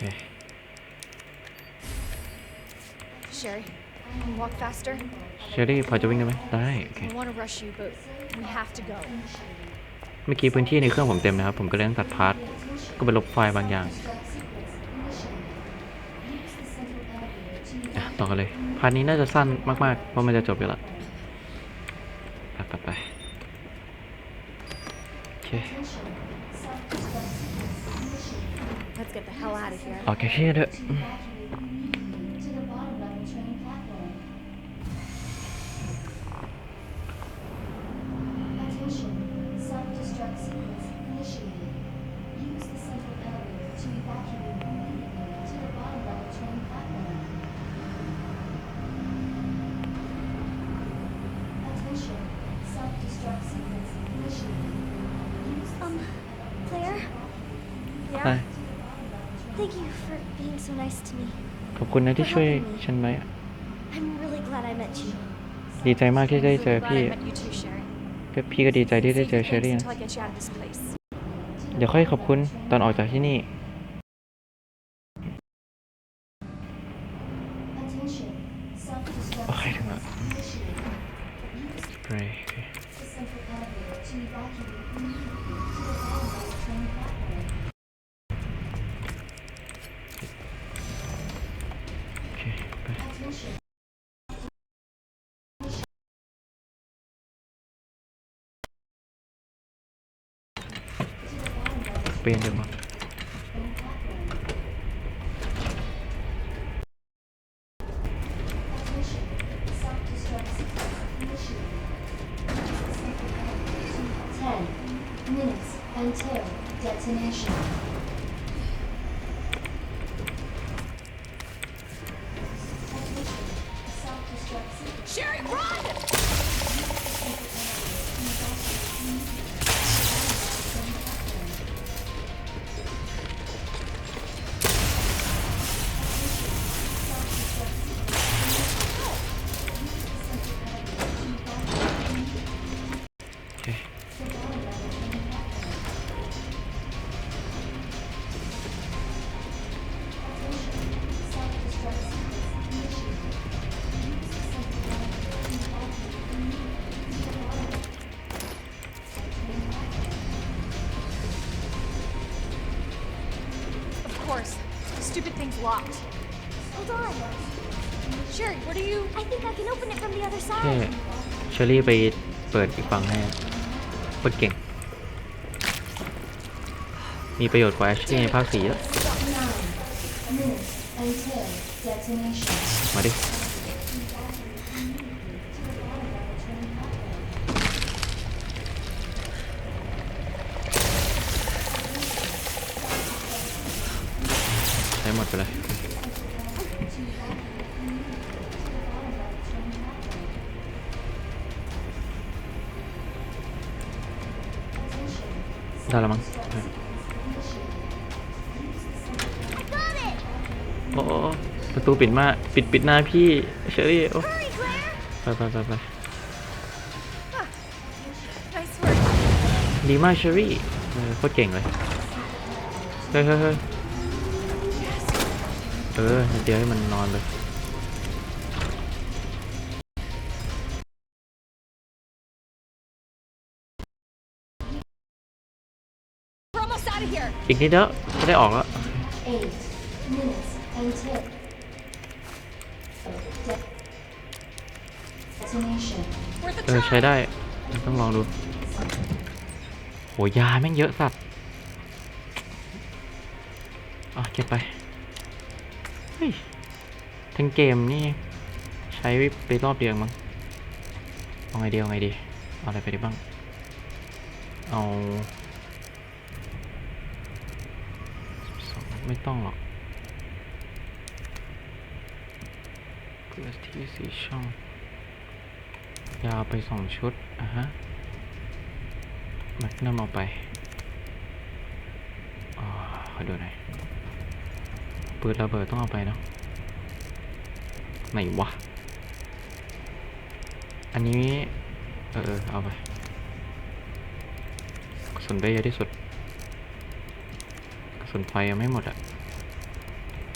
เค Sherry, can you walk faster? เชอรี่พอจะวิ่งได้ไหมได้โอเค I want to rush you, but we have to go. เมื่อกี้พื้นที่ในเครื่องผมเต็มนะครับ ผมก็เลยต้องตัดพาร์ทก็ไปลบไฟล์บางอย่างอะต่อกันเลย พาร์ทนี้น่าจะสั้นมากๆ เพราะมันจะจบอยู่และไปไปไปโอเค Let's get the hell out of here. ออกแค่เชื่อเถอะ nice to me. ขอบคุณนะที่ช่วยฉันไว้อะ I'm really glad I met you. ดีใจมากที่ได้เจอ Glad พี่ I อะ met you too, Sherry. ก็พี่ก็ดีใจที่ได้ Save เจอ your เชอ thanks รี่นะ until I get you out of this place. เดี๋ยวค่อยขอบคุณตอนออกจากที่นี่ Self-destruct sequence initiated. Ten minutes until detonation. Locked. Hold on. Sherry, what are you... I think I can open it from the other แค่ side. เชอรี่ไปเปิดอีกฝั่งให้โคตรเก่ง มีประโยชน์กว่าแอชลี่ในภาคสี่เยอะ Nine minutes until detonation. มาดิ ใช้หมดไปเลย แล้วมั้งโอ้ประตูปิดมาปิดปิดหน้าพี่เชอรี่โอ้ไปไปไปไปดีมากเชอรี่เออโคตรเก่งเลยเฮ้ยเฮ้ยเฮ้ยเออเดี๋ยวให้มันนอนเลย อีกนิดเดียวจะได้ออกแล้วเออใช้ได้ ต้องลองดูโหยาแม่งเยอะสัตว์อะเก็บไป เฮ้ย ทั้งเกมนี่ ใช้ไปรอบเดียวมั้งเอาไงเดีเอาไงดี เอาอะไรไปดีบ้าง เอาสอง ไม่ต้องหรอกเพื่อที่สี่ช่อง ยาวไปสองชุดอะฮะแมกนัมเอาไปอ่าขอดูหน่อยปืนระเบิดต้องเอาไปเนาะไหนวะ อันนี้ เออ เอาไปสุนได้เยอะที่สุด กระสุนไฟยังไม่หมดอะ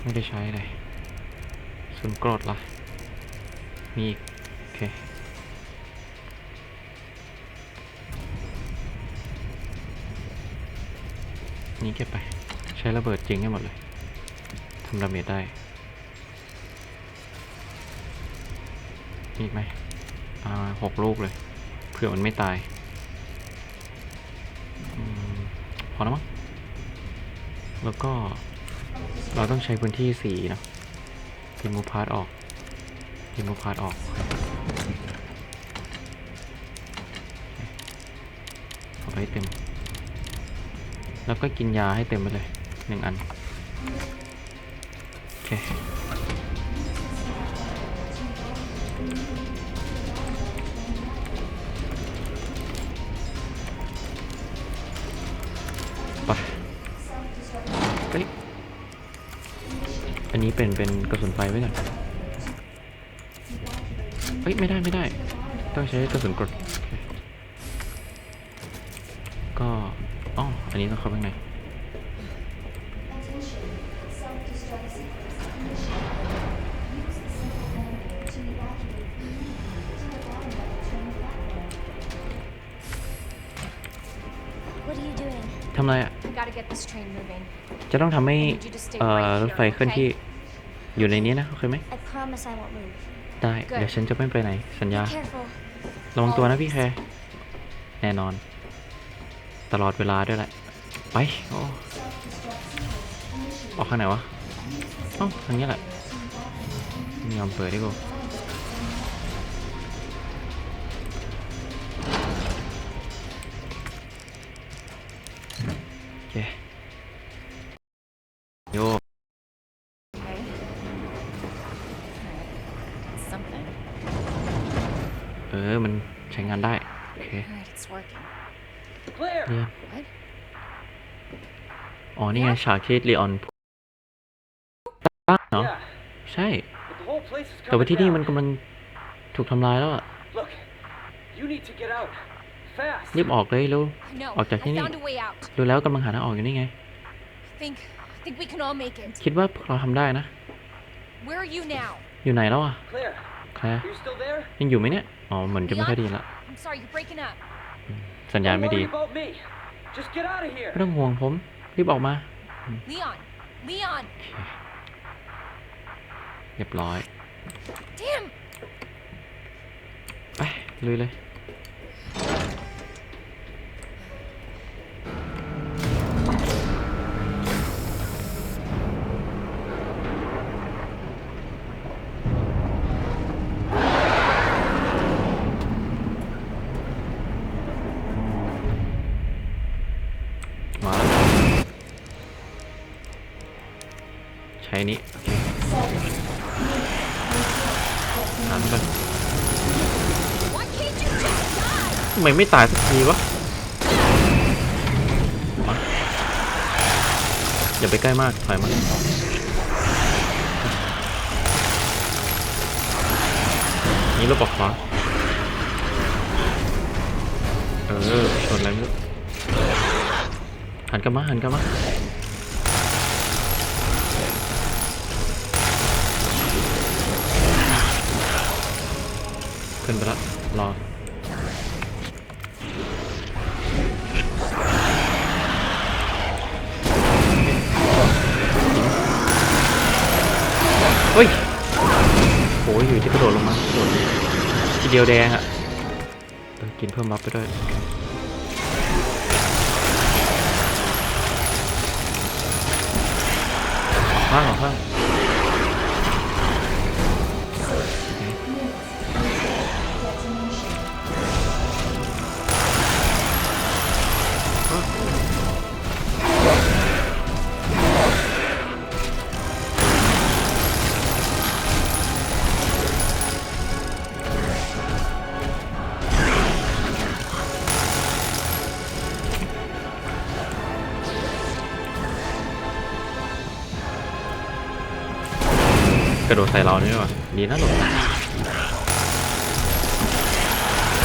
ไม่ได้ใช้เลยส่วนโกรธละมีอีโอเคนี่เก็บไป ใช้ระเบิดจริงให้หมดเลยทำดาเมจได้มีอีกไหมอ่าหกลูกเลย เผื่อมันไม่ตายอพอแล้วมั้ง แล้วก็เราต้องใช้พื้นที่สีนะรีมูพาร์ตออกรีมูพาร์ตออกเอาให้เต็ม แล้วก็กินยาให้เต็มไปเลยหนึ่งอัน โอเค ไฟไว้ก่อนเฮ้ยไม่ได้ไม่ได้ ต้องใช้กระสุนกรดโอเคก็อ๋ออันนี้ต้องเข้าไปข้างใน Attention. Self-destruct sequence initiated. Use the simple elevator to evacuate immediately to the bottom level train platform. What are you doing? ทำอะไรอะ I gotta get this train moving. จะต้องทำให้ I need you to stay เอ่อ right รถไฟ here, เคลื่อน okay? ที่ อยู่ในนี้นะโอเคไหม I promise I won't move. ได้ Good เดี๋ยวฉันจะไม่ไปไหน สัญญา Be careful. ระวังตัวนะพี่แคร์แน่นอน ตลอดเวลาด้วยแหละ ไป โอ้ออกข้างไหนวะเอ้าทางนี้แหละไม่ยอมเปิดดิกู นี่ไงฉากที่ลีออนเนาะ Yeah, ใช่ but the whole place is แต่ว่า coming ที่นี่ down. มันกำลังถูกทำลายแล้วอะ Look, you need to get out. Fast. รีบออกเลยเร็ว I know. Ở chả thế I này. found a way out. ดูแล้วกำลังหาทางออกอยู่นี่ไง Think, think we can all make it. คิดว่าเราทำได้นะ Where are you now? อยู่ไหนแล้วอะ Claire, แคลร์ are you still there? ยังอยู่ไหมเนี่ย อ๋อ เหมือนจะไม่ค่อยไดีละ I'm sorry, you're breaking up. สัญญาณ Don't ไม่ดี worry about me. Just get out of here. ไม่ต้องห่วงผม รีบออกมา Leon, Leon. โอเคเรียบร้อย Damn. ไปลุยเลย ช้นี้โอเคหันไปทำไมไม่ตายสักทีวะมาอย่าไปใกล้มากถอยมานี่ลูกออกขวาเออชนอะไรไม่รู้หันกลับมาหันกลับมา ขึ้นไปแล้วรอเฮ้ยโอ้ยอยู่ที่กระโดดลงมากระโดดทีเดียวแดงอะเออกินเพิ่มบัฟไปด้วยออกข้างออกข้าง กระโดดใส่เรานี่หว่ะดีนะหลบ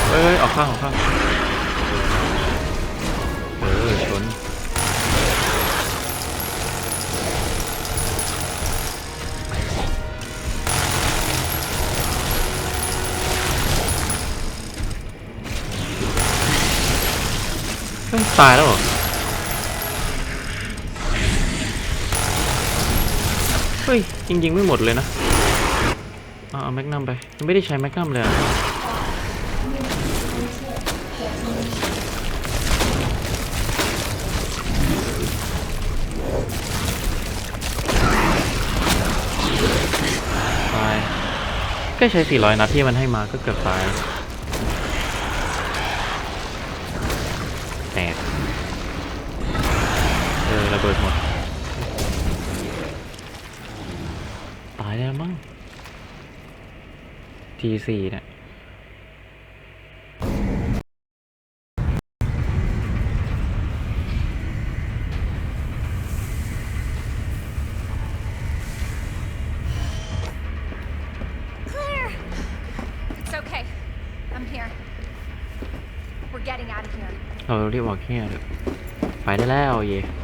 เฮ้ยออกข้างออกข้างเออชนตายแล้วเหรอ จริงๆไม่หมดเลยนะเอาเอแม็กนัมไปไม่ได้ใช้แม็กนัมเลยตายก็ใช้ 400 นัดที่มันให้มาก็เกือบตายแตกเออระเบิดหมด ตายแล้วมั้ง T4 เนี่ย Claire! It's okay. I'm here. We're getting out of here. เราเรียกว่าแค่เถอะไปได้แล้วเย่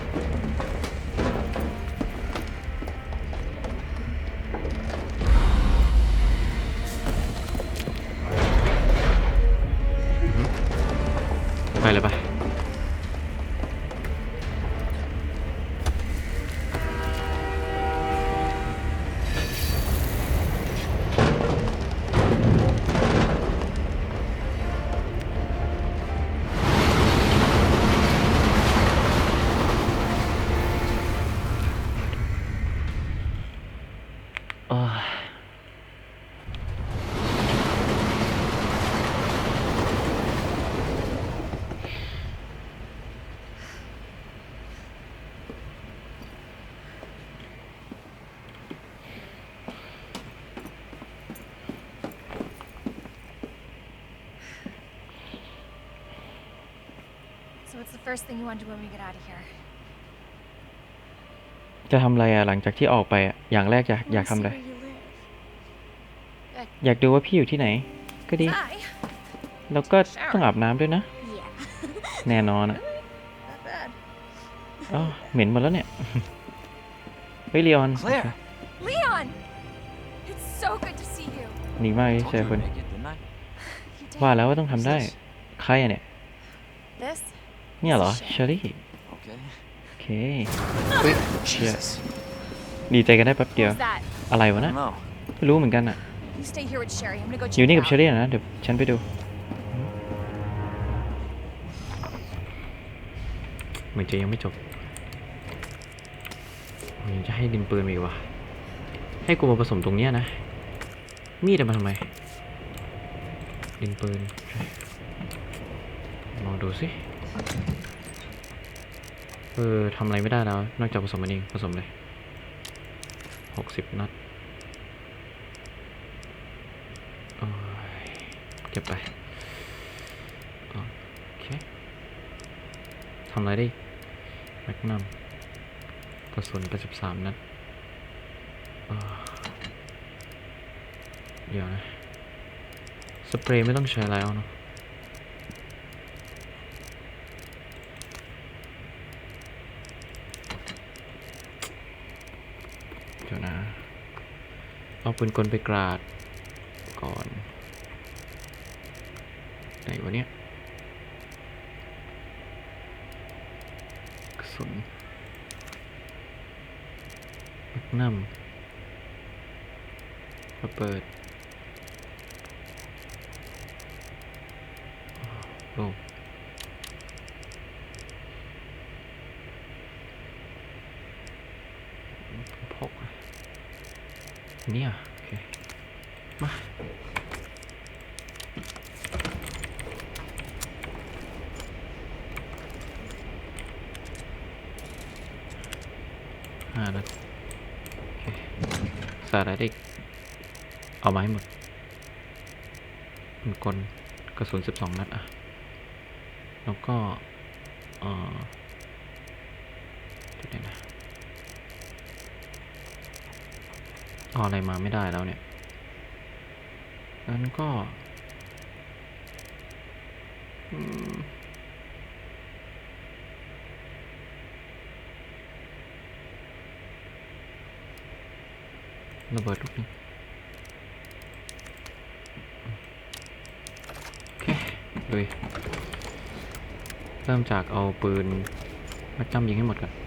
first thing you want to do when we get out of here? จะทำอะไรอะหลังจากที่ออกไปอะอย่างแรกอยาก I อยาก wanna ทำอะไร see where you live. อยากดูว่าพี่อยู่ที่ไหน ก็ดี Hi. แล้วก็ต้องอาบน้ำด้วยนะ Yeah. แน่นอนอะ Not bad. อ๋อเหม็นหมดแล้วเนี่ย เฮ้ยเลียน Claire! Leon! It's so good to see you. หนีมากเลย Told เจอ you คน to make it, didn't I? You did. ว่าแล้วว่าต้องทำได้ Who's this? ใครอะเนี่ย This? เนี่ยเหรอ This is เชอรี่ Okay. โอเคเฮ้ยเชีย Jesus. ดีใจกันได้แป๊บเดียว Who's that? อะไร I วะ don't นะ know. ไม่รู้เหมือนกันอะ You stay here with Sherry. I'm gonna go check อยู่นี่ it กับเชอ out. รี่นะเดี๋ยวฉันไปดูเหมือนจะยังไม่จบยังจะให้ดินปืนมาอีกวะให้กูมาผสมตรงเนี้ยนะ มีดเอามาทำไม ดินปืนลองดูสิ เออทำอะไรไม่ได้แล้ว นอกจากผสมมันเองผสมเลยหกสิบนัดเก็บไป โอเคทำอะไรได้แมกนัมกระสุน83นัดอ่าเดี๋ยวนะ สเปรย์ไม่ต้องใช้แล้วเนอะเดี๋ยวนะ เอา ปืนกลไปกราด ก่อน ไหนวะเนี่ยกระสุนแมกนัมระเบิดโอ้พกอะ เนี่ยมาห้านัดโอเคสาระได้อีกเอามาให้หมดปืนกลกระสุนสิบสองนัด อะ แล้วก็ เอ่อเดี๋ยวนะ เอาอะไรมาไม่ได้แล้วเนี่ยงั้นก็ระเบิดลูกนึงโอเคลุยเริ่มจากเอาปืนมาจำยิงให้หมดก่อน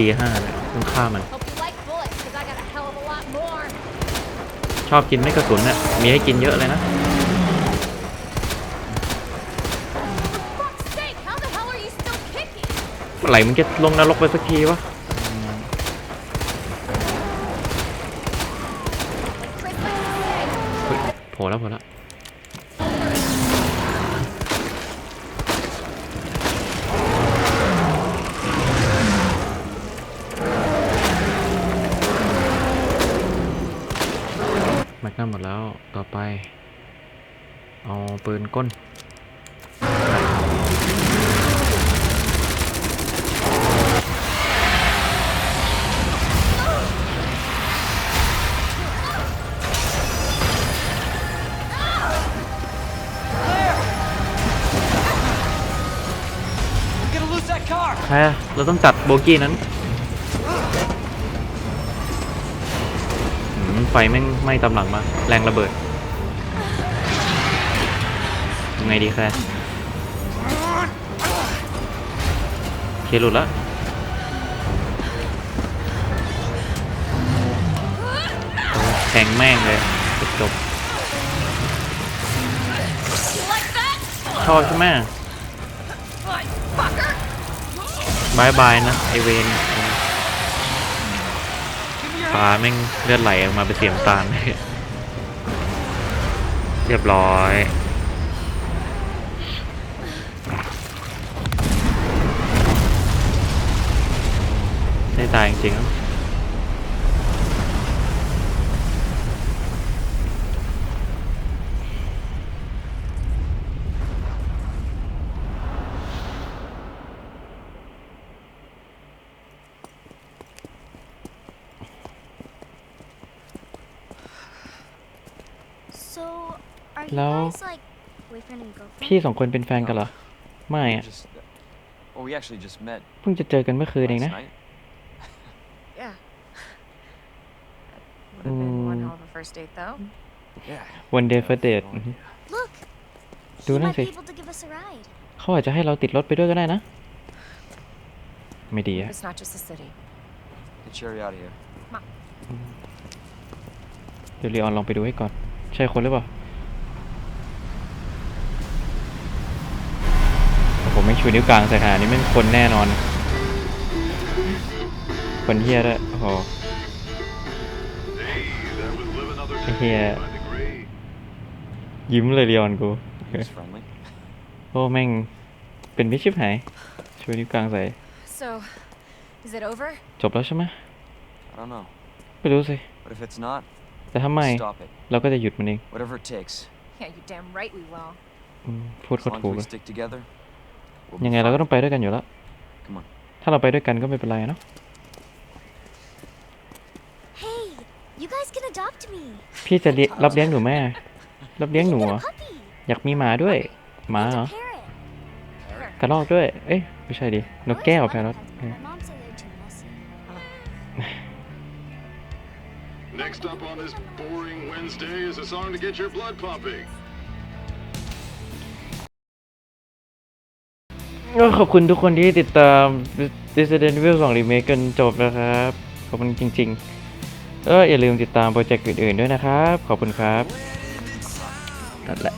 G5 เลยต้องฆ่ามัน Hope you like bullets, because I got a hell of a lot more. ชอบกินไม่กระสุนน่ะมีให้กินเยอะเลยนะ Fuck's sake, how the hell are you still kicking? เมื่อไหร่มึงจะลงนรกไปสักทีวะ Like Chris likes to say, เฮ้ยโผล่แล้วโผล่แล้ว หมดแล้ว ต่อไป เอาปืนก้น We're gonna lose that car! แพ้เราต้องจัดโบกี้นั้นหืม ไฟแม่งไหม้ตามหลังมาแรงระเบิดยังไงดีแคร์เคหลุดแล้วโอ้แทงแม่งเลยจบจบ you like that? ชอบใช่ไหม Like, fucker! บายบายนะ ไอเวน ฟ้าแม่งเลือดไหลออกมาเป็นเสียงตาลเรียบร้อยได้ตายจริงๆครับ So, are you Hello? guys like boyfriend and girlfriend? พี่สองคนเป็นแฟนกันเหรอ ไม่ We อะ just, well, we actually just met เพิ่งจะเจอกันเมื่อคืนเอง last นะ night. Yeah. Would have been one Mm. hell of a first date, though. Yeah. One day Yeah, first date no อือฮึ idea. Look, Do he not might be say. able to give us a ride. เขาอาจจะให้เราติดรถไปด้วยก็ได้นะ ไม่ดีอะ It's not just a city. Get Sherry out of here. เดี๋ยวลีออนลองไปดูให้ก่อน ใช่คนหรือเปล่าผม ไม่ชูนิ้วกลางใส่ขนาดนี้ไม่คนแน่นอน คนเฮียด้วยโอ้โหไอ้เฮียยิ้มเลยลีออนกู He was friendly. โอ้แม่ง เป็นมิตรชิบหายชูนิ้วกลางใส่ So, is it over? จบแล้วใช่ไหม I don't know. ไม่รู้สิ But if it's not, แต่ถ้าไม่ stop it. เราก็จะหยุดมันเอง Whatever it takes. Yeah, you damn right we will. อืมพูด As ก็ long ถูก as เล we ย stick together, we'll ยังไง be เราก็ fine. ต้องไปด้วยกันอยู่แล้ว Come on. ถ้าเราไปด้วยกันก็ไม่เป็นไรเนาะ Hey, you guys can adopt me. พี่จะเลี้ยรับเลี้ยงหนูแม่ รับเลี้ยงหนู Get เหร a อ puppy. อยากมีหมาด้วย หมาเหรอ And a parrot. กระรอกด้วย เอ้ย ไม่ใช่ดิ นกแก้ว I always แพร wanted รอ ก็ขอบคุณทุกคนที่ติดตาม Resident Evil 2 Remake กันจบนะครับ ขอบคุณจริงๆ ก็อย่าลืมติดตามโปรเจกต์อื่นๆด้วยนะครับ ขอบคุณครับนั่นแหละ